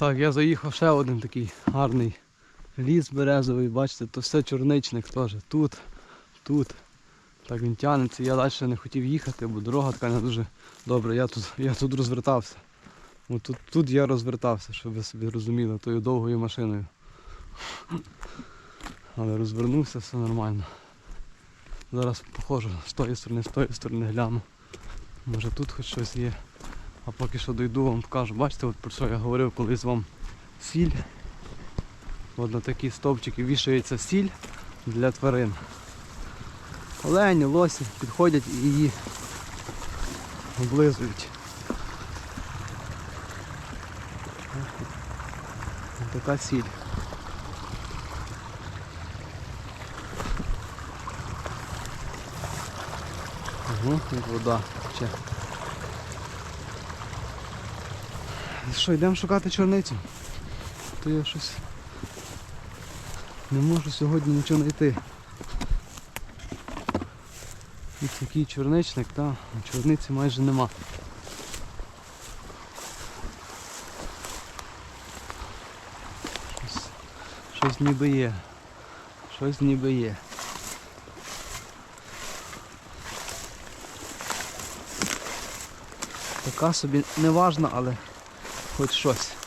Так, я заїхав ще один такий гарний ліс березовий, бачите, то все чорничник теж. Тут, тут. Так він тягнеться. Я далі не хотів їхати, бо дорога така не дуже добра. Я тут, я тут розвертався. От тут, тут я розвертався, щоб ви собі розуміли, тою довгою машиною. Але розвернувся, все нормально. Зараз походжу з тої сторони, з тої сторони гляну. Може тут хоч щось є. А поки що дойду, вам покажу. Бачите, от про що я говорив колись вам сіль. От на такі стовпчики вішається сіль для тварин. Олені, лосі підходять і її облизують. Така сіль. Угу, як вода. Ще. Що, йдемо шукати чорницю? То я щось не можу сьогодні нічого знайти. І такий чорничник, та чорниці майже нема. Щось, щось ніби є. Щось ніби є. Така собі неважна, але хоч щось.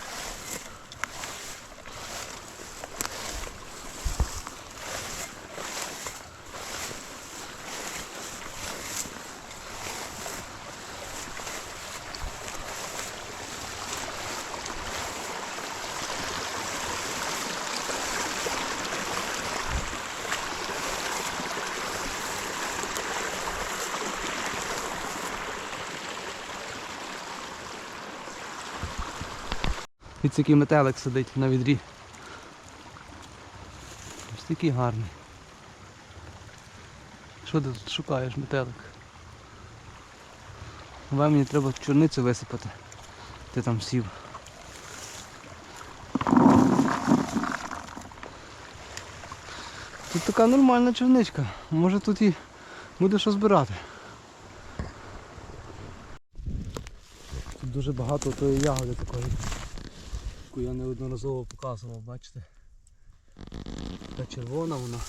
Ось який метелик сидить на відрі. Ось такий гарний. Що ти тут шукаєш, метелик? Давай мені треба чорницю висипати. Ти там сів. Тут така нормальна чорничка. Може тут і буде що збирати. Тут дуже багато тої ягоди такої яку я неодноразово показував, бачите? Така червона вона.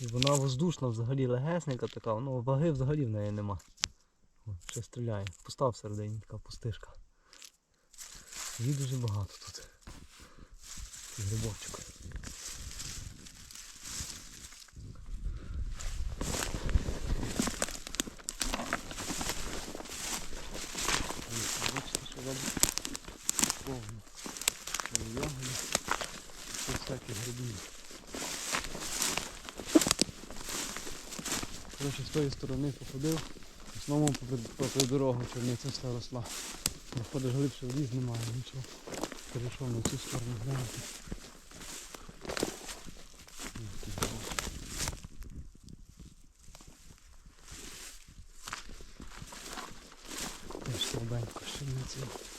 І вона воздушна взагалі легесенька така, ну ваги взагалі в неї нема. О, ще стріляє. Пуста всередині така пустишка. Її дуже багато тут. Грибочок. Бачите, що робить повно. Ягоди, це всякі гриби. Коротше, з тої сторони походив, в основному попри, дорогу чорниця вся росла. Проходиш глибше в ліс, немає нічого. Перейшов на цю сторону глянути. Теж слабенько ще не це.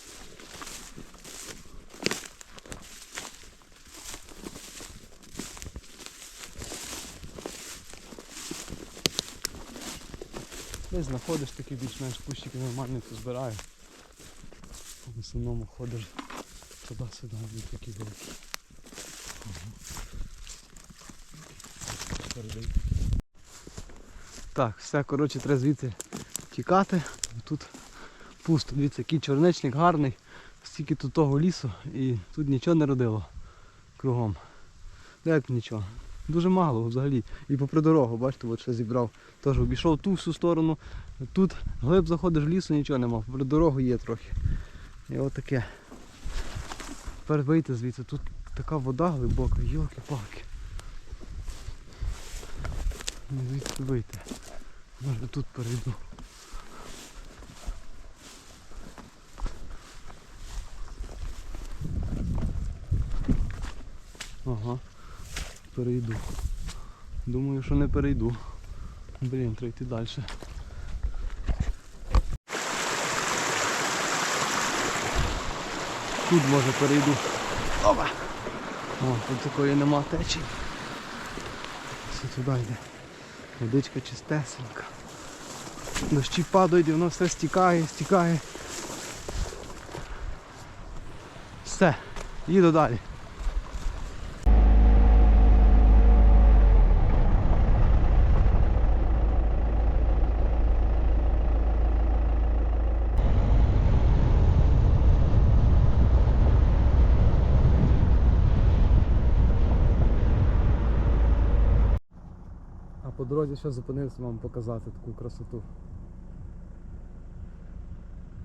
Десь знаходиш такі більш-менш кущики нормальні, то збираю. В основному ходиш туди-сюди, такі великі. Так, все, коротше, треба звідси тікати. Тут пусто. Дивіться, який чорничник гарний, стільки тут того лісу і тут нічого не родило кругом. Ну, Як нічого. Дуже мало взагалі. І попри дорогу, бачите, от ще зібрав. Теж обійшов ту всю сторону. Тут глиб заходиш в лісу, нічого нема. Попри дорогу є трохи. І от таке. Тепер вийти звідси. Тут така вода глибока, йолки-палки. Звідси вийти. Може тут перейду. Ага, перейду. Думаю, що не перейду. Блін, треба йти далі. Тут може перейду. Опа! О, тут такої нема течії. Все туди йде. Водичка чистесенька. Дощі падають і воно все стікає, стікає. Все, їду далі. Ще зупинився вам показати таку красоту.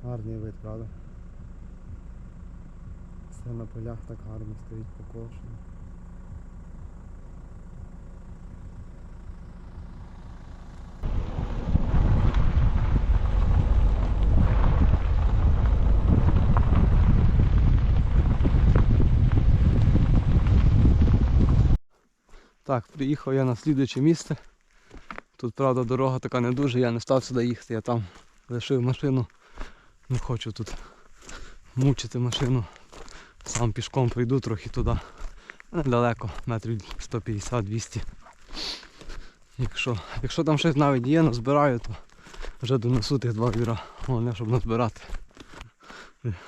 Гарний вид, правда? Все на полях так гарно стоїть покошено. Так, приїхав я на слідуюче місце. Тут, правда, дорога така не дуже, я не став сюди їхати, я там лишив машину. Не хочу тут мучити машину. Сам пішком прийду трохи туди. Недалеко, метрів 150-200. Якщо, якщо там щось навіть є, назбираю, то вже донесу тих два віра. Головне, щоб назбирати.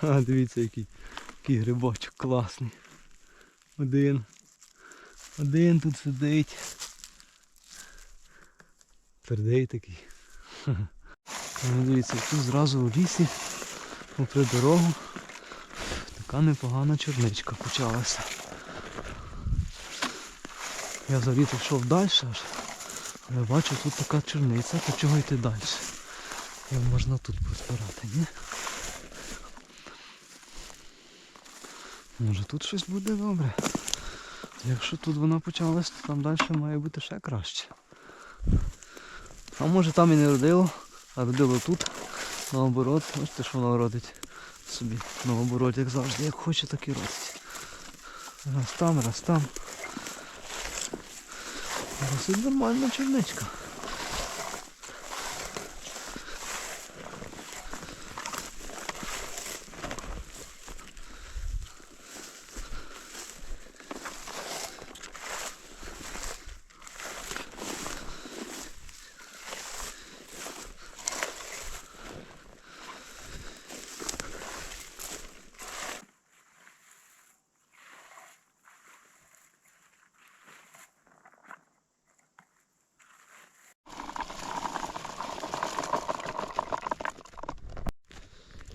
А, дивіться, який, який грибочок класний. Один. Один тут сидить. Твердий такий. Ну, Дивіться, тут зразу у лісі, попри дорогу, така непогана чорничка почалася. Я взагалі йшов далі аж. Але бачу, тут така чорниця, то чого йти далі? Його можна тут позбирати, ні? Може тут щось буде добре. Якщо тут вона почалась, то там далі має бути ще краще. А може там і не родило, а родило тут, наоборот. Бачите, що воно родить собі. Наоборот, як завжди, як хоче, так і родить. Раз там, раз там. Досить нормальна черничка.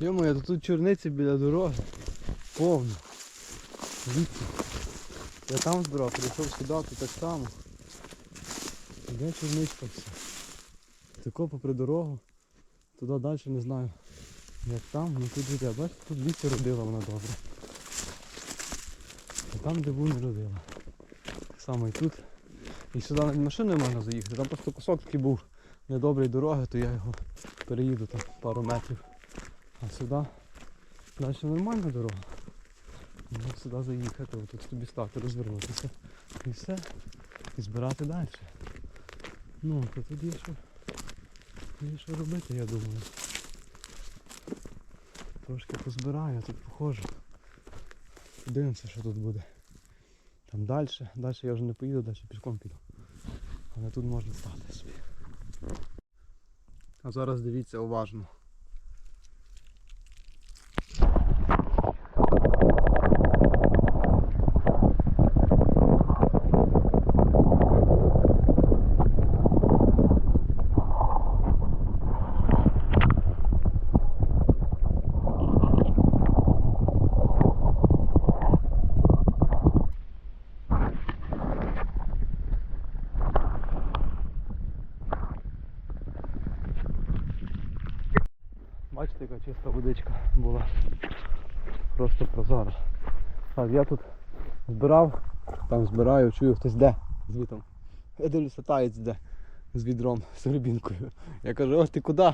Йомо, то тут чорниці біля дороги. Повно. Звідси. Я там збирав, прийшов сюди, то так само. Де чорничка все. Тако попри дорогу. Туди далі не знаю. Як там, ну тут життя. Бачите, тут лісі родила вона добре. А там де був не родила. Так само і тут. І сюди навіть машиною можна заїхати. Там просто кусок такий був недоброї дороги, то я його переїду там пару метрів. А сюди далі нормальна дорога. Можна сюди заїхати, тут собі стати, розвернутися. І все. І збирати далі. Ну, то тут є що, є що робити, я думаю. Трошки позбираю, тут похоже. Подивимося, що тут буде. Там далі. Далі я вже не поїду, далі пішком піду. Але тут можна стати собі. А зараз дивіться уважно. Чиста водичка була. Просто прозора. Так, я тут збирав, там збираю, чую хтось де звітом. Я дивлюся, таєць де з відром, з рибінкою. Я кажу, ось ти куди?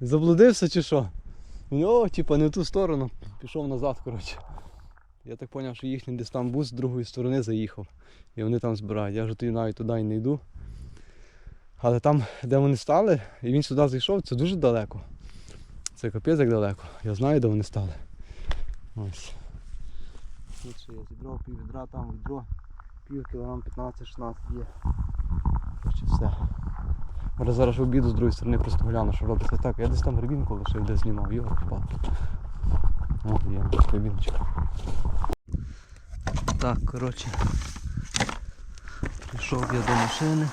Заблудився чи що? Він, о, типа не в ту сторону, пішов назад, коротше. Я так зрозумів, що їхній десь там бус з другої сторони заїхав. І вони там збирають. Я вже тоді навіть туди і не йду. Але там, де вони стали, і він сюди зайшов, це дуже далеко. Це капець як далеко. Я знаю, де вони стали. Ось. Тут ще я зібрав пів відра, там відро, пів кілограм 15-16 є. Коротше, все. Може зараз обіду з другої сторони просто гляну, що робиться так. Я десь там грибінку лишив, де знімав, його впав. О, є кабінчик. Так, коротше. Прийшов я до машини.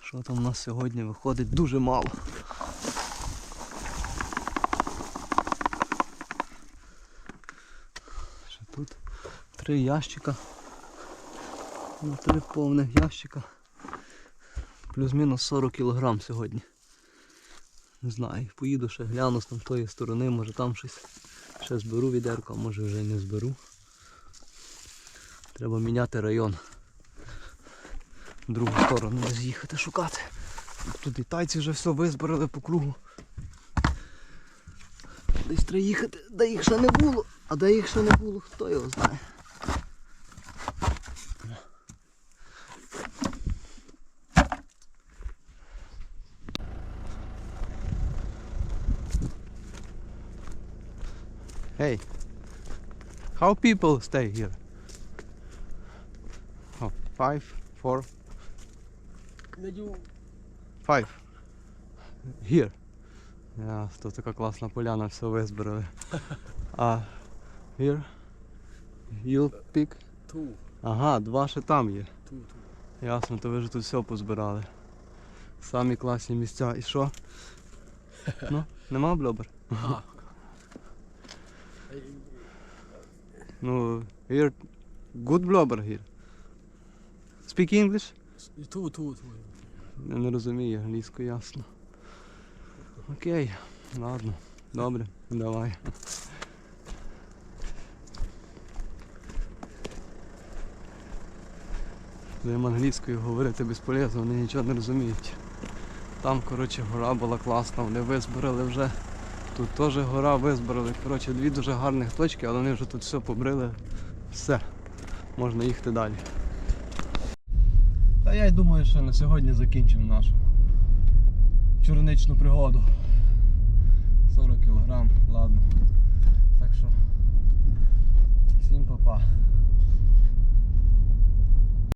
Що там у нас сьогодні виходить? Дуже мало. Ще тут три ящика. Ну, три повних ящика. Плюс-мінус 40 кг сьогодні. Не знаю, поїду ще гляну з там тої сторони, може там щось ще зберу відерко, а може вже не зберу. Треба міняти район. В другу сторону десь їхати шукати. Тут і тайці вже все визбирали по кругу. Десь треба їхати, де їх ще не було, а де їх ще не було, хто його знає. Hey, how people stay here? Oh, five, four, five. Here. Yeah, тут така класна поляна, все визбирали. А here? You pick? Ту, Ага, два ще там є. ту, ту. Ясно, то ви ж тут все позбирали. Самі класні місця. І що? Ну, нема блобер? А. Ну, here good blobber here. Speak English? Ту, ту, ту. Я не розумію англійську, ясно. Окей, ладно, добре, давай. З англійською говорити безполезно, вони нічого не розуміють. Там, коротше, гора була класна, вони визбирали вже. Тут теж гора визбрали. Коротше, дві дуже гарних точки, але вони вже тут все побрили. Все, можна їхати далі. Та я й думаю, що на сьогодні закінчимо нашу чорничну пригоду. 40 кг, ладно. Так що всім па-па.